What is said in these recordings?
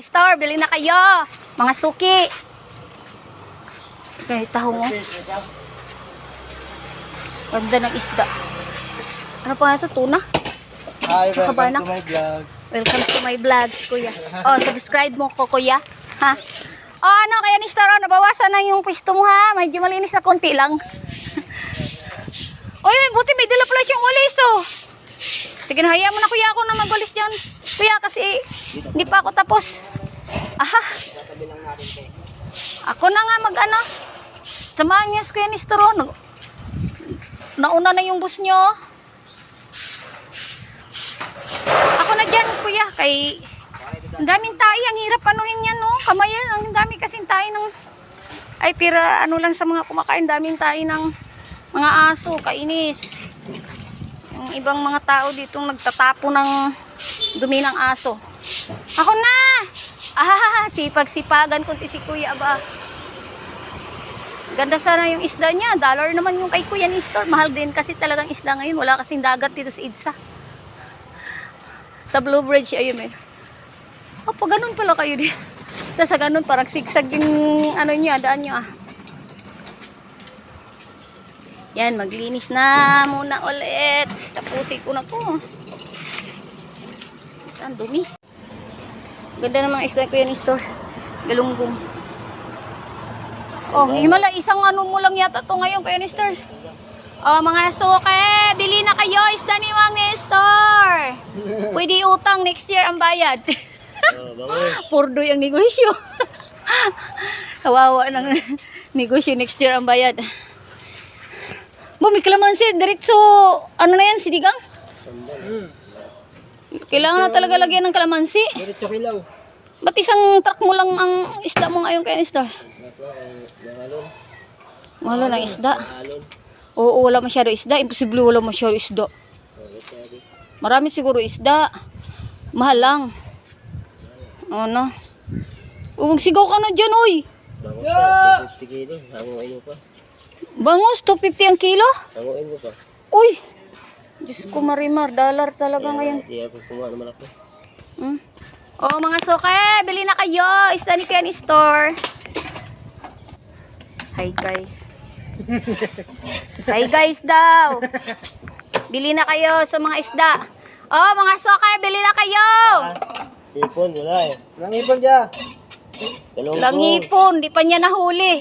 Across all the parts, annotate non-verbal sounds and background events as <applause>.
Nestor, bili na kayo. Mga suki. Okay, taho mo. Ganda ng isda. Ano pa ito? Tuna? Hi, Tsaka welcome to my vlog. Welcome to my vlogs, kuya. <laughs> Oh, subscribe mo ko, kuya. Ha? Oh, ano, kaya ni Star, oh, nabawasan na yung pwesto mo, ha? Medyo malinis na konti lang. <laughs> Uy, buti may dala pala siyang walis, oh. Sige na, hayaan mo na, kuya, ako na magwalis dyan. Kuya, kasi hindi pa ako tapos. Aha. Ako na nga mag, ano, samahan niyo si kuya ni Star. Nag- Nauna na yung bus niyo. Ako na dyan, kuya, kay... Ang daming tayo, ang hirap anuhin yan, no? Kamayan, ang dami kasing tayo ng... Ay, pira, ano lang sa mga kumakain, daming tayo ng mga aso, kainis. Yung ibang mga tao dito nagtatapo ng dumi ng aso. Ako na! Ah, <laughs> sipag-sipagan kunti si kuya ba? Ganda sana yung isda niya. Dollar naman yung kay Kuya ni Store. Mahal din kasi talagang isda ngayon. Wala kasing dagat dito sa Idsa. Sa Blue Bridge, ayun eh. Oh, ganun pala kayo din. <laughs> Tapos sa ganun, parang sigsag yung ano niya, daan niya. ah. Yan, maglinis na muna ulit. Tapusin ko na to. Ang dumi. Ganda ng mga isda ko yan store. Galunggong. Oh, himala, isang ano mo lang yata to ngayon, Kuya Nestor. Oh, mga suke, bili na kayo, isda ni Mang Nestor. Pwede utang next year ang bayad. <laughs> Purdoy ang negosyo. <laughs> Kawawa ng <laughs> negosyo next year ang bayad. Bumi, kalamansi, diretso, ano na yan, sinigang? Kailangan na talaga lagyan ng kalamansi. Diretso kilaw. Ba't isang truck mo lang ang isda mo ngayon kay? Nangalon. Wala ng isda. Oo, wala masyado isda. Imposible wala masyado isda. Marami siguro isda. Mahal lang. Ano? Huwag sigaw ka na dyan, oy. Bango pa, 50 kilo. Bangus, 250 ang kilo? Hanguin mo pa. Uy! Diyos ko, marimar. Dollar talaga ngayon. Hindi ako kumuha ng malaki. Hmm? Oh, mga suke, bili na kayo. Isda ni ni Store. Hi, guys. Hi, guys daw. Bili na kayo sa mga isda. Oh, mga suke, bili na kayo. Ipon, wala eh. Nang ipon dyan. Lang hipon, di pa niya nahuli.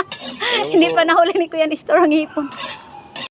<laughs> Hindi pa nahuli ni Kuya ni Store ang hipon.